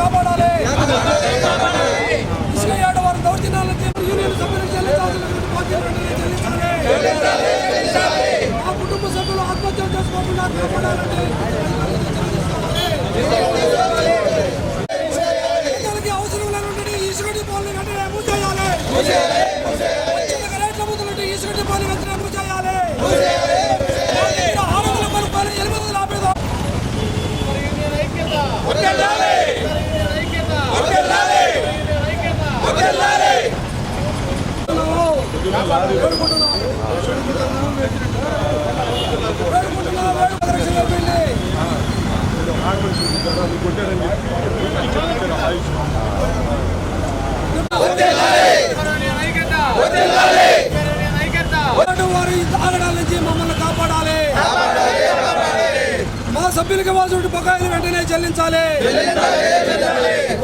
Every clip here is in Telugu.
కాపాడాలి. సభ్యులకు ఇవ్వాల్సిన బకాయిలు వెంటనే చెల్లించాలి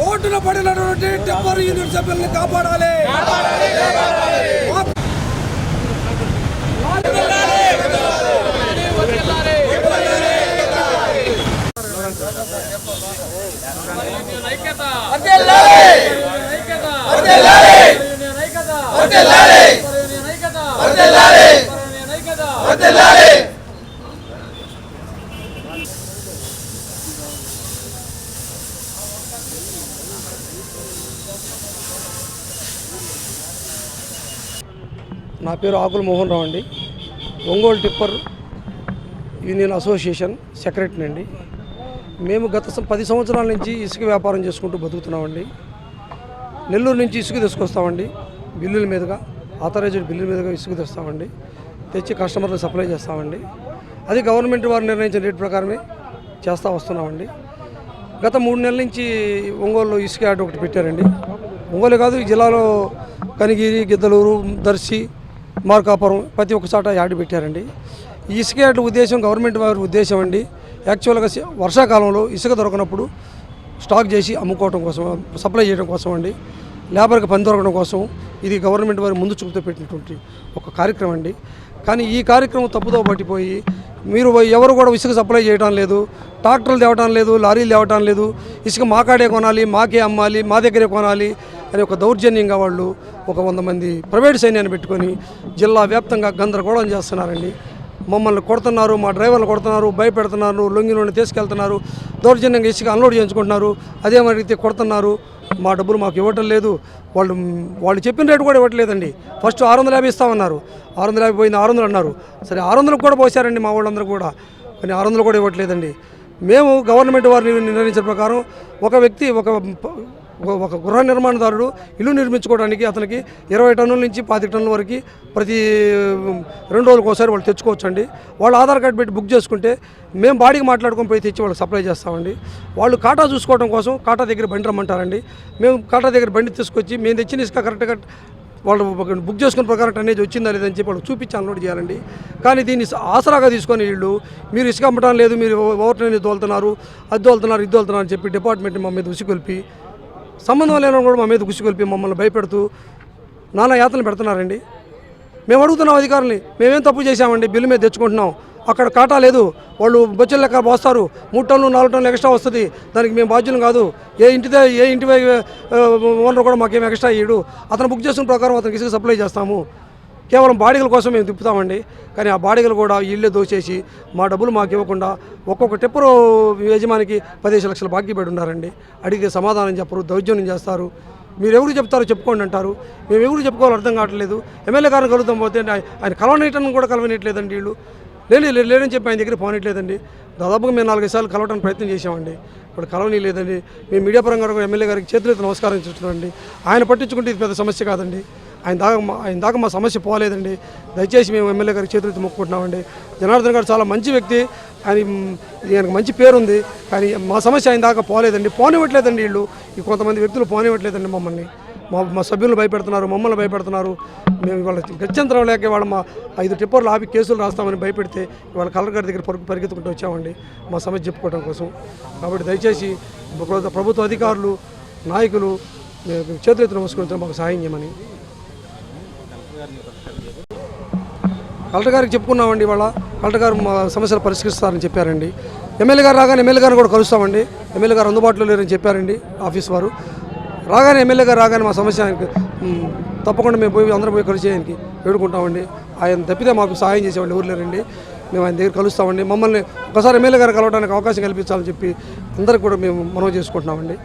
ఓటున పడినటువంటి టెంపర్ యూనిట్ సభ్యుల్ని కాపాడాలి. నా పేరు ఆకుల మోహన్ రావు అండి. Ongole tipper union association secretary అండి. మేము గత పది సంవత్సరాల నుంచి ఇసుక వ్యాపారం చేసుకుంటూ బతుకుతున్నామండి. నెల్లూరు నుంచి ఇసుక తీసుకొస్తామండి బిల్లుల మీదుగా ఆథరైజ్డ్ బిల్లుల మీదుగా ఇసుక తెస్తామండి. తెచ్చి కస్టమర్లకు సప్లై చేస్తామండి. అది గవర్నమెంట్ వారు నిర్ణయించిన రేట్ ప్రకారమే చేస్తూ వస్తున్నామండి. గత మూడు నెలల నుంచి ఒంగోలులో ఇసుక యాడ్ ఒకటి పెట్టారండి. ఒంగోలు కాదు ఈ జిల్లాలో కనిగిరి గిద్దలూరు దర్శి మార్కాపురం ప్రతి ఒక్క చోట యాడ్ పెట్టారండి. ఈ ఇసుక యార్డ్ ఉద్దేశం గవర్నమెంట్ వారి ఉద్దేశం అండి. యాక్చువల్గా వర్షాకాలంలో ఇసుక దొరకనప్పుడు స్టాక్ చేసి అమ్ముకోవడం కోసం సప్లై చేయడం కోసం అండి. లేబర్కి పని దొరకడం కోసం ఇది గవర్నమెంట్ వారి ముందు చూపుతూ పెట్టినటువంటి ఒక కార్యక్రమం అండి. కానీ ఈ కార్యక్రమం తప్పుదో పట్టిపోయి మీరు ఎవరు కూడా ఇసుక సప్లై చేయడం లేదు ట్రాక్టర్లు తేవటం లేదు లారీలు తేవటం లేదు ఇసుక మాకాడే కొనాలి మాకే అమ్మాలి మా దగ్గరే కొనాలి అనే ఒక దౌర్జన్యంగా వాళ్ళు ఒక వంద మంది ప్రైవేట్ సైన్యాన్ని పెట్టుకొని జిల్లా వ్యాప్తంగా గందరగోళం చేస్తున్నారండి. మమ్మల్ని కొడుతున్నారు మా డ్రైవర్లు కొడుతున్నారు భయపెడుతున్నారు లొంగిలోని తీసుకెళ్తున్నారు దౌర్జన్యంగా ఇసుక అన్లోడ్ చేయించుకుంటున్నారు అదే మరి కొడుతున్నారు. మా డబ్బులు మాకు ఇవ్వటం లేదు. వాళ్ళు వాళ్ళు చెప్పిన రేటు కూడా ఇవ్వట్లేదండి. ఫస్ట్ ఆరు వందల యాభై ఇస్తామన్నారు. ఆరు వందల యాభై పోయింది ఆరు వందలు అన్నారు. సరే ఆరు వందలకు కూడా పోసారండి మా వాళ్ళందరూ కూడా. కానీ ఆరు వందలు కూడా ఇవ్వట్లేదండి. మేము గవర్నమెంట్ వారిని నిర్ణయించిన ప్రకారం ఒక వ్యక్తి ఒక ఒక- గృహ నిర్మాణదారుడు ఇల్లు నిర్మించుకోవడానికి అతనికి ఇరవై టన్నుల నుంచి పాతి టన్నుల వరకు ప్రతి రెండు రోజులకు ఒకసారి వాళ్ళు తెచ్చుకోవచ్చండి. వాళ్ళు ఆధార్ కార్డు పెట్టి బుక్ చేసుకుంటే మేము బాడీకి మాట్లాడుకొని పోయి తెచ్చి వాళ్ళకి సప్లై చేస్తామండి. వాళ్ళు కాటా చూసుకోవడం కోసం కాటా దగ్గర బండి రమ్మంటారండి. మేము కాటా దగ్గర బండి తీసుకొచ్చి మేము తెచ్చిన ఇసుక కరెక్ట్గా వాళ్ళు బుక్ చేసుకున్న ప్రకారం టన్నేజ్ వచ్చిందా లేదని చెప్పి వాళ్ళు చూపించి అన్లోడ్ చేయాలండి. కానీ దీన్ని ఆసరాగా తీసుకొని వీళ్ళు మీరు ఇసుక అమ్మటం లేదు మీరు ఓవర్ ట్రైన్ తోలుతున్నారు అది తోలుతున్నారు ఇది తోలుతున్నారు అని చెప్పి డిపార్ట్మెంట్ మా మీద ఉసిగొల్పి సంబంధం లేని కూడా మా మీద గుసిగొలిపి మమ్మల్ని భయపెడుతూ నానా యాతనలు పెడుతున్నారండి. మేము అడుగుతున్నాం అధికారుల్ని మేమేం తప్పు చేశామండి బిల్లు మీద తెచ్చుకుంటున్నాం. అక్కడ కాటా లేదు. వాళ్ళు బొచ్చెల లెక్క పోస్తారు మూడు టన్నులు నాలుగు టన్నులు ఎక్స్ట్రా వస్తుంది. దానికి మేము బాధ్యులం కాదు. ఏ ఇంటిదే ఏ ఇంటి ఓనర్ కూడా మాకేం ఎక్స్ట్రా ఇయ్యడు. అతను బుక్ చేసిన ప్రకారం అతనికి ఇసుక సప్లై చేస్తాము. కేవలం బాడీల కోసం మేము తిప్పుతామండి. కానీ ఆ బాడీలు కూడా ఇళ్ళే దోచేసి మా డబ్బులు మాకు ఇవ్వకుండా ఒక్కొక్క టెప్పరు యజమానికి పదిహేను లక్షల బాకీ పడి ఉన్నారండి. అడిగితే సమాధానం చెప్పరు దౌర్జన్యం చేస్తారు. మీరు ఎవరు చెప్తారో చెప్పుకోండి అంటారు. మేము ఎవరు చెప్పుకోవాలో అర్థం కావట్లేదు. ఎమ్మెల్యే గారిని కలుగుతాం పోతే ఆయన- కలవనీయటం కూడా కలవనీయట్లేదండి వీళ్ళు. లేని లేదని చెప్పి ఆయన దగ్గర పోనట్లేదండి దాదాపుగా మేము నాలుగైదు సార్లు కలవడానికి ప్రయత్నం చేసామండి ఇప్పుడు కలవనీ లేదండి మేము మీడియా పరంగా కూడా ఎమ్మెల్యే గారికి చేతులెత్తి నమస్కారం చేస్తున్నాం ఆయన పట్టించుకుంటే ఇది పెద్ద సమస్య కాదండి. ఆయన దాకా మా- ఆయన దాకా మా సమస్య పోలేదండి. దయచేసి మేము ఎమ్మెల్యే గారికి చేతులెత్తి మొక్కుకుంటున్నామండి. జనార్దన్ గారు చాలా మంచి వ్యక్తి. ఆయన ఆయనకు మంచి పేరుంది. కానీ మా సమస్య ఆయన దాకా పోలేదండి. పోనివ్వట్లేదండి వీళ్ళు. ఈ కొంతమంది వ్యక్తులు పోనివ్వట్లేదండి మమ్మల్ని. మా మా సభ్యులను భయపెడుతున్నారు మమ్మల్ని భయపెడుతున్నారు. మేము ఇవాళ గత్యంతరం లేక ఇవాళ మా ఐదు టిప్పర్లు ఆపి కేసులు రాస్తామని భయపెడితే ఇవాళ కలెక్టర్ గారి దగ్గర పరుగు పరిగెత్తుకుంటూ వచ్చామండి. మా సమస్య చెప్పుకోవడం కోసం. కాబట్టి దయచేసి ప్రభుత్వ అధికారులు నాయకులు మేము చేతులెత్తి నమస్కరించడం మాకు సహాయం చేయమని కలెక్టర్ గారికి చెప్పుకున్నామండి ఇవాళ. కలెక్టర్ గారు మా సమస్యలు పరిష్కరిస్తారని చెప్పారండి. ఎమ్మెల్యే గారు రాగానే ఎమ్మెల్యే గారిని కూడా కలుస్తామండి. ఎమ్మెల్యే గారు అందుబాటులో లేరని చెప్పారండి ఆఫీస్ వారు. రాగానే ఎమ్మెల్యే గారు రాగానే మా సమస్య ఆయనకి తప్పకుండా మేము పోయి అందరం పోయి కలిసి ఆయనకి వేడుకుంటామండి. ఆయన తప్పితే మాకు సహాయం చేసేవాళ్ళు ఎవరు లేరండి. మేము ఆయన దగ్గర కలుస్తామండి. మమ్మల్ని ఒకసారి ఎమ్మెల్యే గారు కలవడానికి అవకాశం కల్పించాలని చెప్పి అందరికి కూడా మేము మనవి చేసుకుంటున్నామండి.